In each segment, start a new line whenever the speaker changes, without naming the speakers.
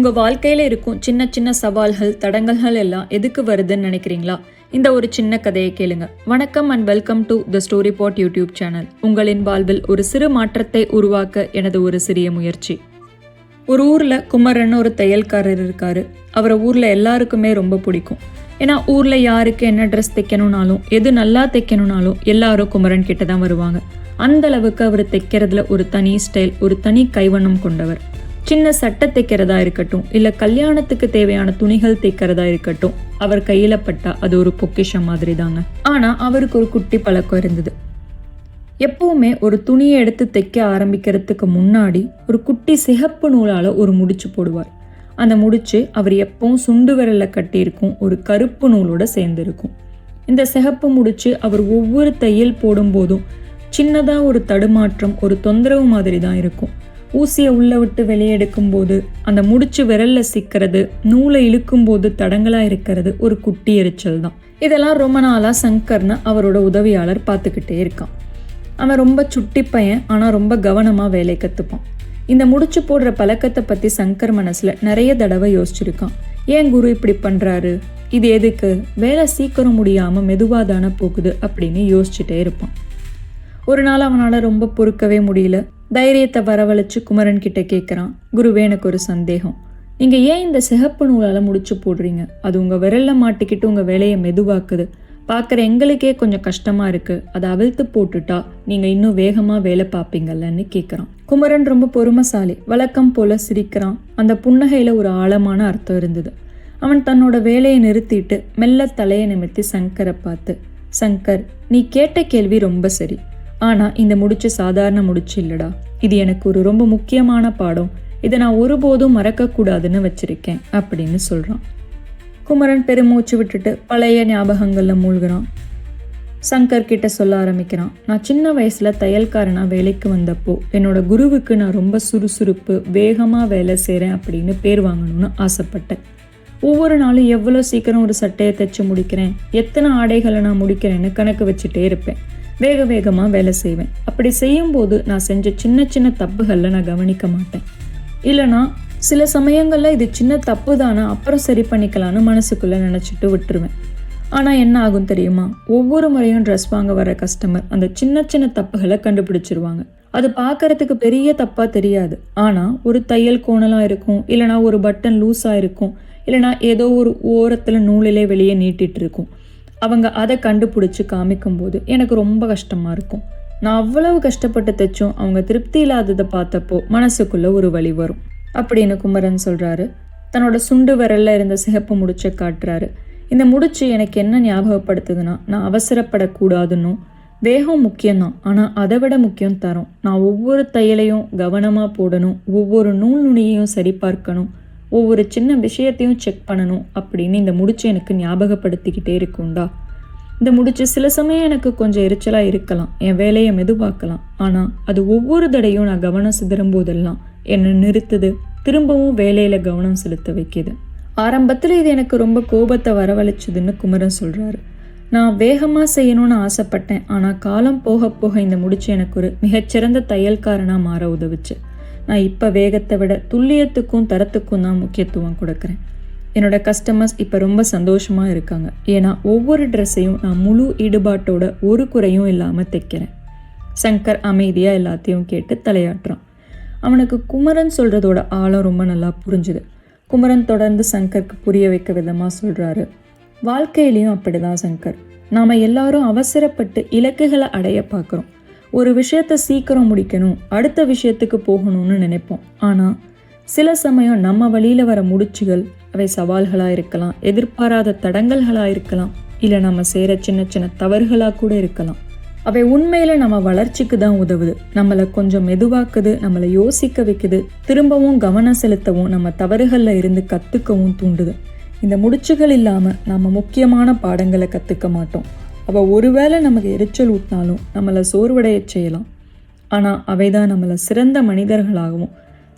உங்கள் வாழ்க்கையில் இருக்கும் சின்ன சின்ன சவால்கள் தடங்கல்கள் எல்லாம் எதுக்கு வருதுன்னு நினைக்கிறீங்களா? இந்த ஒரு சின்ன கதையை கேளுங்க. வணக்கம் and welcome to the story pod YouTube channel உங்களின் வாழ்வில் ஒரு சிறு மாற்றத்தை உருவாக்க எனது ஒரு சிறிய முயற்சி. ஒரு ஊரில் குமரன் ஒரு தையல்காரர் இருக்கார். அவரை ஊரில் எல்லாருக்குமே ரொம்ப பிடிக்கும். ஏன்னா ஊரில் யாருக்கு என்ன ட்ரெஸ் தைக்கணும்னாலும் எது நல்லா தைக்கணும்னாலும் எல்லாரும் குமரன் கிட்ட தான் வருவாங்க. அந்த அளவுக்கு அவர் தைக்கிறதுல ஒரு தனி ஸ்டைல் ஒரு தனி கைவண்ணம் கொண்டவர். சின்ன சட்டை தைக்கிறதா இருக்கட்டும் இல்லை கல்யாணத்துக்கு தேவையான துணிகள் தைக்கிறதா இருக்கட்டும் அவர் கையில பட்டா அது ஒரு பொக்கிஷம் மாதிரி தாங்க ஆனால் அவருக்கு ஒரு குட்டி பழக்கம் இருந்தது. எப்பவுமே ஒரு துணியை எடுத்து தைக்க ஆரம்பிக்கிறதுக்கு முன்னாடி ஒரு குட்டி சிகப்பு நூலால் ஒரு முடிச்சு போடுவார். அந்த முடிச்சு அவர் எப்பவும் சுண்டு விரலில் கட்டியிருக்கும் ஒரு கருப்பு நூலோட சேர்ந்துருக்கும். இந்த சிகப்பு முடிச்சு அவர் ஒவ்வொரு தையல் போடும்போதும் சின்னதாக ஒரு தடுமாற்றம் ஒரு தொந்தரவு மாதிரி தான் இருக்கும். ஊசியை உள்ளே விட்டு வெளியே எடுக்கும்போது அந்த முடிச்சு விரலில் சிக்கிறது நூலை இழுக்கும்போது தடங்களாக இருக்கிறது ஒரு குட்டி எரிச்சல் தான். இதெல்லாம் ரொம்ப நாளாக சங்கர்னு அவரோட உதவியாளர் பார்த்துக்கிட்டே இருக்கான். அவன் ரொம்ப சுட்டி பையன் ஆனால் ரொம்ப கவனமாக வேலை கற்றுப்பான் இந்த முடிச்சு போடுற பழக்கத்தை பற்றி சங்கர் மனசில் நிறைய தடவை யோசிச்சிருக்கான். ஏன் குரு இப்படி பண்ணுறாரு இது எதுக்கு? வேலை சீக்கிரம் முடியாமல் மெதுவாக தானே போகுது அப்படின்னு யோசிச்சுட்டே இருப்பான். ஒரு நாள் அவனால் ரொம்ப பொறுக்கவே முடியல. தைரியத்தை வரவழைச்சு குமரன் கிட்ட கேட்குறான் குருவே எனக்கு ஒரு சந்தேகம். நீங்கள் ஏன் இந்த சிகப்பு நூலால் முடிச்சு போடுறீங்க? அது உங்கள் விரலில் மாட்டிக்கிட்டு உங்கள் வேலையை மெதுவாக்குது. பார்க்குற எங்களுக்கே கொஞ்சம் கஷ்டமாக இருக்குது அதை அவிழ்த்து போட்டுட்டா நீங்கள் இன்னும் வேகமாக வேலை பார்ப்பீங்கல்லன்னு கேட்குறான் குமரன் ரொம்ப பொறுமைசாலி வழக்கம் போல சிரிக்கிறான். அந்த புன்னகையில் ஒரு ஆழமான அர்த்தம் இருந்தது. அவன் தன்னோட வேலையை நிறுத்திட்டு மெல்ல தலையை நிமித்தி சங்கரை பார்த்து சங்கர் நீ கேட்ட கேள்வி ரொம்ப சரி. ஆனால் இந்த முடிச்சு சாதாரண முடிச்சு இல்லடா. இது எனக்கு ஒரு ரொம்ப முக்கியமான பாடம். இதை நான் ஒருபோதும் மறக்கக்கூடாதுன்னு வச்சிருக்கேன் அப்படின்னு சொல்கிறான் குமரன் பெருமூச்சு விட்டுட்டு பழைய ஞாபகங்களில் மூழ்கிறான். சங்கர் கிட்ட சொல்ல ஆரம்பிக்கிறான் நான் சின்ன வயசில் தையல்காரனாக வேலைக்கு வந்தப்போ என்னோட குருவுக்கு நான் ரொம்ப சுறுசுறுப்பு வேகமாக வேலை செய்கிறேன் அப்படின்னு பேர் வாங்கணும்னு ஆசைப்பட்டேன். ஒவ்வொரு நாளும் எவ்வளோ சீக்கிரம் ஒரு சட்டையை தைச்சு முடிக்கிறேன் எத்தனை ஆடைகளை நான் முடிக்கிறேன்னு கணக்கு வச்சுட்டே இருப்பேன். வேக வேகமாக வேலை செய்வேன். அப்படி செய்யும்போது நான் செஞ்ச சின்ன சின்ன தப்புகளில் நான் கவனிக்க மாட்டேன். இல்லைனா சில சமயங்களில் இது சின்ன தப்பு தானே அப்புறம் சரி பண்ணிக்கலான்னு மனசுக்குள்ளே நினச்சிட்டு விட்டுருவேன். ஆனால் என்ன ஆகும் தெரியுமா? ஒவ்வொரு முறையும் ட்ரெஸ் வாங்க வர கஸ்டமர் அந்த சின்ன சின்ன தப்புகளை கண்டுபிடிச்சிருவாங்க. அது பார்க்கறதுக்கு பெரிய தப்பாக தெரியாது. ஆனால் ஒரு தையல் கோணலாக இருக்கும் இல்லைனா ஒரு பட்டன் லூஸாக இருக்கும் இல்லைனா ஏதோ ஒரு ஓரத்தில் நூலிலே வெளியே நீட்டிகிட்டு இருக்கும். அவங்க அதை கண்டுபிடிச்சி காமிக்கும்போது எனக்கு ரொம்ப கஷ்டமாக இருக்கும். நான் அவ்வளவு கஷ்டப்பட்டு தைச்சும் அவங்க திருப்தி இல்லாததை பார்த்தப்போ மனசுக்குள்ள ஒரு வழி வரும். அப்படின்னு குமரன் சொல்றாரு. தன்னோட சுண்டு விரல்ல இருந்த சிகப்பு முடிச்ச காட்டுறாரு. இந்த முடிச்சு எனக்கு என்ன ஞாபகப்படுத்துதுன்னா நான் அவசரப்படக்கூடாதுன்னும். வேகம் முக்கியம்தான். ஆனால் அதை விட முக்கியம் தரும். நான் ஒவ்வொரு தையலையும் கவனமாக போடணும். ஒவ்வொரு நூல் நுனியையும் சரிபார்க்கணும். ஒவ்வொரு சின்ன விஷயத்தையும் செக் பண்ணணும் அப்படின்னு இந்த முடிச்சு எனக்கு ஞாபகப்படுத்திக்கிட்டே இருக்கும்டா. இந்த முடிச்சு சில சமயம் எனக்கு கொஞ்சம் எரிச்சலாக இருக்கலாம். என் வேலையை மெதுவாக்கலாம். ஆனால் அது ஒவ்வொரு தடையும் நான் கவனம் சிதறும் போதெல்லாம் என்னை நிறுத்துது. திரும்பவும் வேலையில் கவனம் செலுத்த வைக்கிது. ஆரம்பத்தில் இது எனக்கு ரொம்ப கோபத்தை வரவழைச்சதுன்னு குமரன் சொல்கிறாரு நான் வேகமாக செய்யணும்னு ஆசைப்பட்டேன். ஆனால் காலம் போக போக இந்த முடிச்சு எனக்கு ஒரு மிகச்சிறந்த தையல்காரனாக மாற உதவுச்சு. நான் இப்போ வேகத்தை விட துல்லியத்துக்கும் தரத்துக்கும் தான் முக்கியத்துவம் கொடுக்குறேன். என்னோட கஸ்டமர்ஸ் இப்போ ரொம்ப சந்தோஷமாக இருக்காங்க. ஏன்னா ஒவ்வொரு ட்ரெஸ்ஸையும் நான் முழு ஈடுபாட்டோட ஒரு குறையும் இல்லாமல் தைக்கிறேன். சங்கர் அமைதியாக எல்லாத்தையும் கேட்டு தலையாட்டுறான். அவனுக்கு குமரன் சொல்கிறதோட ஆழம் ரொம்ப நல்லா புரிஞ்சுது. குமரன் தொடர்ந்து சங்கருக்கு புரிய வைக்க விதமாக சொல்கிறாரு வாழ்க்கையிலையும் அப்படி தான் சங்கர். நாம் எல்லாரும் அவசரப்பட்டு இலக்குகளை அடைய பார்க்குறோம் ஒரு விஷயத்த சீக்கிரம் முடிக்கணும் அடுத்த விஷயத்துக்கு போகணும்னு நினைப்போம். ஆனால் சில சமயம் நம்ம வழியில் வர முடிச்சுகள் அவை சவால்களாக இருக்கலாம் எதிர்பாராத தடங்கல்களாக இருக்கலாம் இல்லை நம்ம செய்கிற சின்ன சின்ன தவறுகளாக கூட இருக்கலாம். அவை உண்மையில் நம்ம வளர்ச்சிக்கு தான் உதவுது. நம்மளை கொஞ்சம் மெதுவாக்குது நம்மளை யோசிக்க வைக்குது திரும்பவும் கவனம் செலுத்தவும் நம்ம தவறுகளில் இருந்து கற்றுக்கவும் தூண்டுது. இந்த முடிச்சுகள் இல்லாமல் நம்ம முக்கியமான பாடங்களை கற்றுக்க மாட்டோம். அவள் ஒருவேளை நமக்கு எரிச்சல் ஊட்டினாலும் நம்மளை சோர்வடைய செய்யலாம். ஆனால் அவை தான் நம்மளை சிறந்த மனிதர்களாகவும்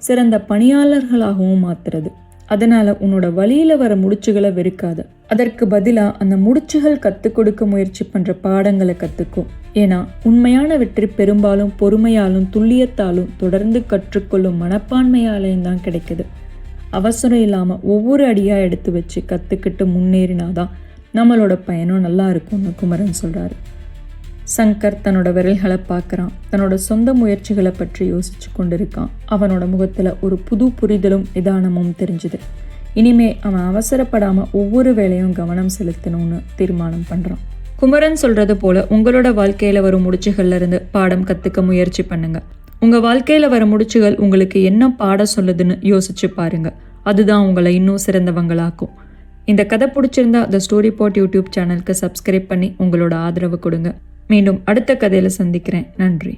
சிறந்த பணியாளர்களாகவும் மாத்துறது. அதனால் உன்னோட வழியில் வர முடிச்சுகளை வெறுக்காத. அதற்கு பதிலாக அந்த முடிச்சுகள் கற்றுக் கொடுக்க முயற்சி பண்ணுற பாடங்களை கற்றுக்கும் ஏன்னா உண்மையான வெற்றி பெரும்பாலும் பொறுமையாலும் துல்லியத்தாலும் தொடர்ந்து கற்றுக்கொள்ளும் மனப்பான்மையாலையும் தான் கிடைக்குது. அவசரம் இல்லாமல் ஒவ்வொரு அடியாக எடுத்து வச்சு கற்றுக்கிட்டு முன்னேறினாதான் நம்மளோட பயணம் நல்லா இருக்கும்னு குமரன் சொல்கிறாரு சங்கர் தன்னோட விரல்களை பார்க்குறான். தன்னோட சொந்த முயற்சிகளை பற்றி யோசிச்சு கொண்டிருக்கான். அவனோட முகத்தில் ஒரு புது புரிதலும் நிதானமும் தெரிஞ்சுது. இனிமே அவன் அவசரப்படாமல் ஒவ்வொரு வேலையும் கவனம் செலுத்தணும்னு தீர்மானம் பண்ணுறான் குமரன் சொல்கிறது போல் உங்களோட வாழ்க்கையில் வரும் முடிச்சுகள்லேருந்து பாடம் கற்றுக்க முயற்சி பண்ணுங்கள் உங்கள் வாழ்க்கையில் வர முடிச்சுகள் உங்களுக்கு என்ன பாட சொல்லுதுன்னு யோசிச்சு பாருங்கள் அதுதான் உங்களை இன்னும் சிறந்தவங்களாக்கும். இந்த கதை பிடிச்சிருந்தா த ஸ்டோரி பாட் யூடியூப் சேனலுக்கு சப்ஸ்கிரைப் பண்ணி உங்களோட ஆதரவு கொடுங்க. மீண்டும் அடுத்த கதையில் சந்திக்கிறேன். நன்றி.